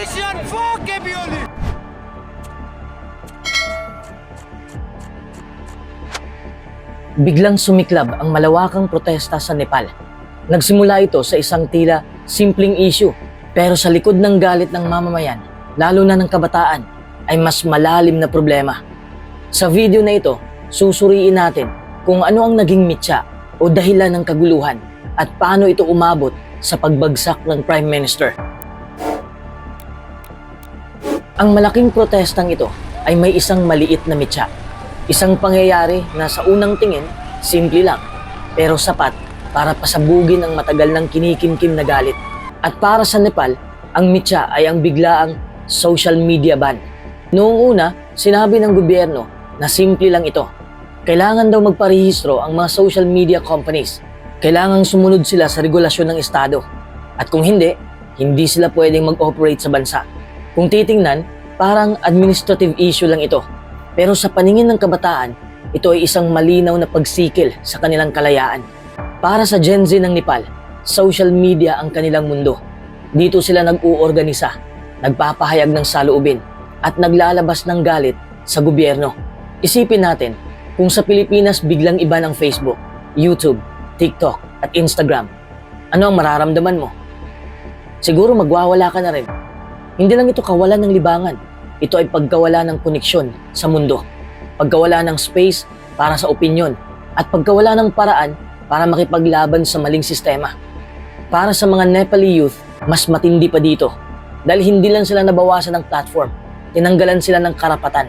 politician, fuck Ebioli! Biglang sumiklab ang malawakang protesta sa Nepal. Nagsimula ito sa isang tila simpleng issue, pero sa likod ng galit ng mamamayan, lalo na ng kabataan, ay mas malalim na problema. Sa video na ito, susuriin natin kung ano ang naging mitya o dahilan ng kaguluhan at paano ito umabot sa pagbagsak ng Prime Minister. Ang malaking protestang ito ay may isang maliit na mitya. Isang pangyayari na sa unang tingin, simple lang, pero sapat para pasabugin ang matagal ng kinikimkim na galit. At para sa Nepal, ang mitya ay ang biglaang social media ban. Noong una, sinabi ng gobyerno na simple lang ito. Kailangan daw magparehistro ang mga social media companies. Kailangang sumunod sila sa regulasyon ng Estado. At kung hindi, hindi sila pwedeng mag-operate sa bansa. Kung titingnan, parang administrative issue lang ito. Pero sa paningin ng kabataan, ito ay isang malinaw na pagsikil sa kanilang kalayaan. Para sa Gen Z ng Nepal, social media ang kanilang mundo. Dito sila nag-uorganisa, nagpapahayag ng saloobin, at naglalabas ng galit sa gobyerno. Isipin natin, kung sa Pilipinas biglang iba ng Facebook, YouTube, TikTok, at Instagram, ano ang mararamdaman mo? Siguro magwawala ka na rin. Hindi lang ito kawalan ng libangan. Ito ay pagkawala ng koneksyon sa mundo. Pagkawala ng space para sa opinyon at pagkawala ng paraan para makipaglaban sa maling sistema. Para sa mga Nepali youth, mas matindi pa dito. Dahil hindi lang sila nabawasan ng platform, tinanggalan sila ng karapatan.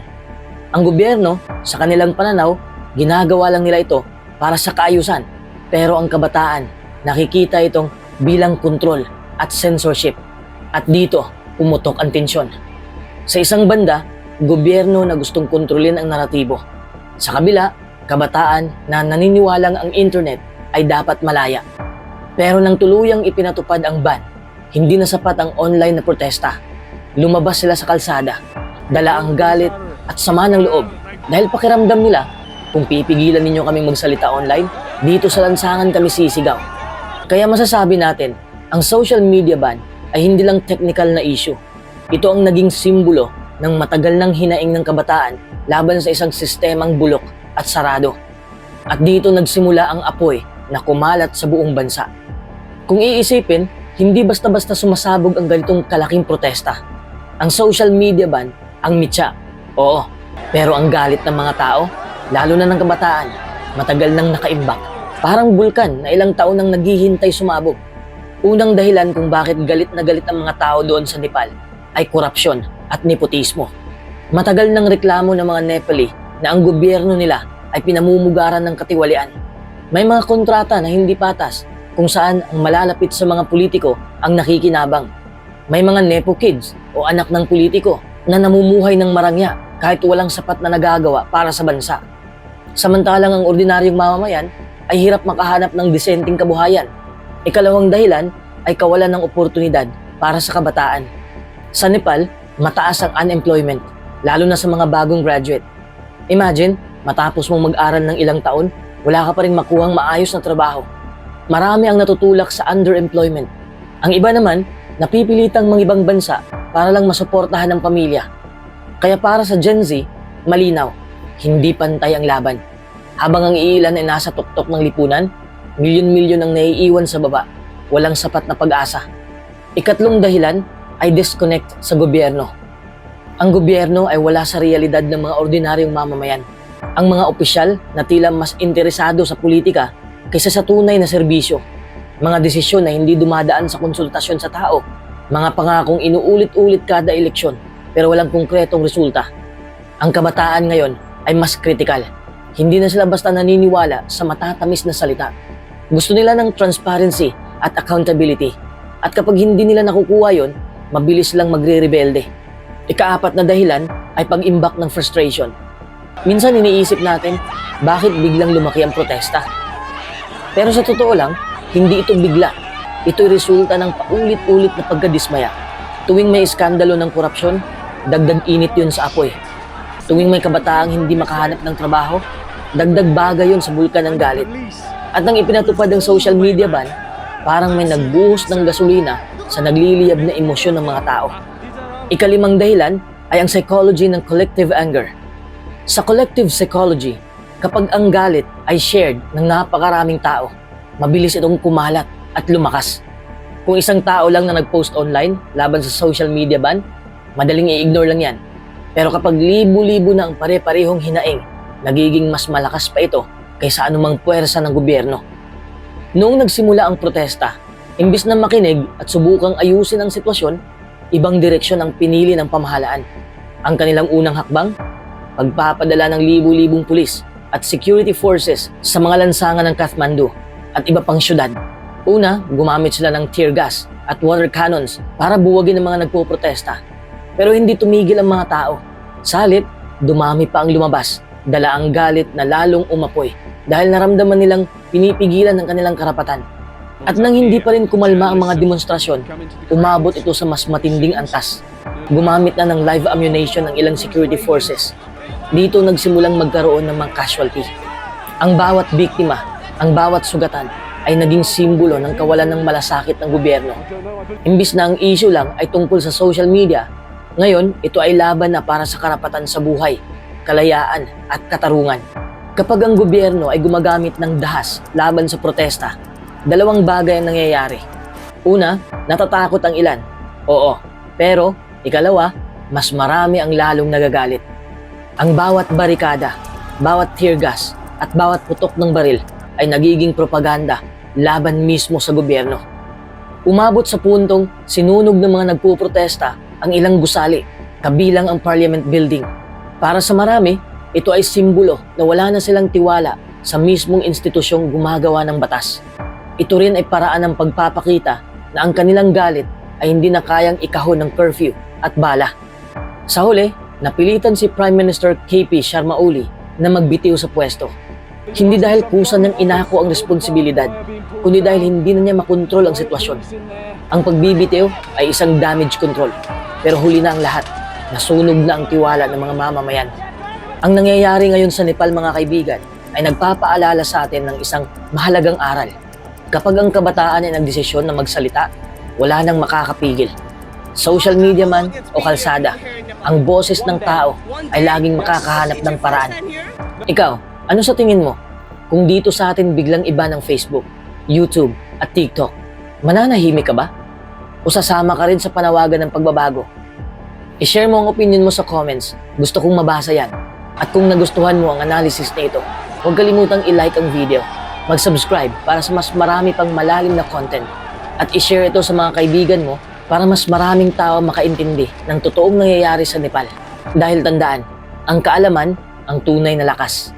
Ang gobyerno, sa kanilang pananaw, ginagawa lang nila ito para sa kaayusan. Pero ang kabataan, nakikita itong bilang kontrol at censorship. At dito, umutok ang tensyon. Sa isang banda, gobyerno na gustong kontrolin ang naratibo. Sa kabila, kabataan na naniniwalang ang internet ay dapat malaya. Pero nang tuluyang ipinatupad ang ban, hindi na sapat ang online na protesta. Lumabas sila sa kalsada, dala ang galit at sama ng loob dahil pakiramdam nila kung pipigilan ninyo kaming magsalita online, dito sa lansangan kami sisigaw. Kaya masasabi natin, ang social media ban ay hindi lang technical na issue. Ito ang naging simbolo ng matagal ng hinaing ng kabataan laban sa isang sistemang bulok at sarado. At dito nagsimula ang apoy na kumalat sa buong bansa. Kung iisipin, hindi basta-basta sumasabog ang ganitong kalaking protesta. Ang social media ban, ang mitya. Oo, pero ang galit ng mga tao, lalo na ng kabataan, matagal nang nakaimbak. Parang bulkan na ilang taon nang naghihintay sumabog. Unang dahilan kung bakit galit na galit ang mga tao doon sa Nepal ay korupsyon at nepotismo. Matagal nang reklamo ng mga Nepali na ang gobyerno nila ay pinamumugaran ng katiwalian. May mga kontrata na hindi patas kung saan ang malalapit sa mga politiko ang nakikinabang. May mga nepo kids o anak ng politiko na namumuhay ng marangya kahit walang sapat na nagagawa para sa bansa. Samantalang ang ordinaryong mamamayan ay hirap makahanap ng disenteng kabuhayan. Ikalawang dahilan ay kawalan ng oportunidad para sa kabataan. Sa Nepal, mataas ang unemployment, lalo na sa mga bagong graduate. Imagine, matapos mong mag-aral ng ilang taon, wala ka pa rin makuhang maayos na trabaho. Marami ang natutulak sa underemployment. Ang iba naman, napipilitang mga ibang bansa para lang masuportahan ng pamilya. Kaya para sa Gen Z, malinaw, hindi pantay ang laban. Habang ang iilan ay nasa tuktok ng lipunan, milyon-milyon ang naiiwan sa baba, walang sapat na pag-asa. Ikatlong dahilan ay disconnect sa gobyerno. Ang gobyerno ay wala sa realidad ng mga ordinaryong mamamayan. Ang mga opisyal na tila mas interesado sa politika kaysa sa tunay na serbisyo. Mga desisyon na hindi dumadaan sa konsultasyon sa tao. Mga pangakong inuulit-ulit kada eleksyon pero walang konkretong resulta. Ang kabataan ngayon ay mas kritikal. Hindi na sila basta naniniwala sa matatamis na salita. Gusto nila ng transparency at accountability. At kapag hindi nila nakukuha yon, mabilis lang magre-rebelde. Ikaapat na dahilan ay pag-imbak ng frustration. Minsan iniisip natin, bakit biglang lumaki ang protesta? Pero sa totoo lang, hindi ito bigla. Ito'y resulta ng paulit-ulit na pagkadismaya. Tuwing may iskandalo ng korupsyon, dagdag init yun sa apoy. Tuwing may kabataang hindi makahanap ng trabaho, dagdag baga yun sa bulkan ng galit. At nang ipinatupad ang social media ban, parang may nagbuhos ng gasolina sa nagliliyab na emosyon ng mga tao. Ikalimang dahilan ay ang psychology ng collective anger. Sa collective psychology, kapag ang galit ay shared ng napakaraming tao, mabilis itong kumalat at lumakas. Kung isang tao lang na nag-post online laban sa social media ban, madaling i-ignore lang yan. Pero kapag libo-libo na ang pare-parehong hinaing, nagiging mas malakas pa ito kaysa anumang puwersa ng gobyerno. Noong nagsimula ang protesta, imbis na makinig at subukang ayusin ang sitwasyon, ibang direksyon ang pinili ng pamahalaan. Ang kanilang unang hakbang, pagpapadala ng libu-libong pulis at security forces sa mga lansangan ng Kathmandu at iba pang syudad. Una, gumamit sila ng tear gas at water cannons para buwagin ang mga nagpoprotesta. Pero hindi tumigil ang mga tao. Sa halip, dumami pa ang lumabas, dala ang galit na lalong umapoy dahil naramdaman nilang pinipigilan ng kanilang karapatan. At nang hindi pa rin kumalma ang mga demonstrasyon, umabot ito sa mas matinding antas. Gumamit na ng live ammunition ng ilang security forces. Dito nagsimulang magkaroon ng mga casualty. Ang bawat biktima, ang bawat sugatan, ay naging simbolo ng kawalan ng malasakit ng gobyerno. Imbis na ang issue lang ay tungkol sa social media, ngayon ito ay laban na para sa karapatan sa buhay, kalayaan at katarungan. Kapag ang gobyerno ay gumagamit ng dahas laban sa protesta, dalawang bagay ang nangyayari. Una, natatakot ang ilan. Oo, pero ikalawa, mas marami ang lalong nagagalit. Ang bawat barikada, bawat tear gas, at bawat putok ng baril ay nagiging propaganda laban mismo sa gobyerno. Umabot sa puntong sinunog ng mga nagpuprotesta ang ilang gusali, kabilang ang Parliament Building. Para sa marami, ito ay simbolo na wala na silang tiwala sa mismong institusyong gumagawa ng batas. Ito rin ay paraan ng pagpapakita na ang kanilang galit ay hindi na kayang ikahon ng curfew at bala. Sa huli, napilitan si Prime Minister KP Sharma Oli na magbitiw sa pwesto. Hindi dahil kusa niyang inako ang responsibilidad, kundi dahil hindi na niya makontrol ang sitwasyon. Ang pagbibitiw ay isang damage control, pero huli na ang lahat. Nasunog na ang tiwala ng mga mamamayan. Ang nangyayari ngayon sa Nepal mga kaibigan ay nagpapaalala sa atin ng isang mahalagang aral. Kapag ang kabataan ay nagdesisyon na magsalita, wala nang makakapigil. Social media man o kalsada, ang boses ng tao ay laging makakahanap ng paraan. Ikaw, ano sa tingin mo? Kung dito sa atin biglang iba ng Facebook, YouTube at TikTok, mananahimik ka ba? O sasama ka rin sa panawagan ng pagbabago? I-share mo ang opinion mo sa comments. Gusto kong mabasa yan. At kung nagustuhan mo ang analysis na ito, huwag kalimutang i-like ang video, mag-subscribe para sa mas marami pang malalim na content, at i-share ito sa mga kaibigan mo para mas maraming tao makaintindi ng totoong nangyayari sa Nepal. Dahil tandaan, ang kaalaman ang tunay na lakas.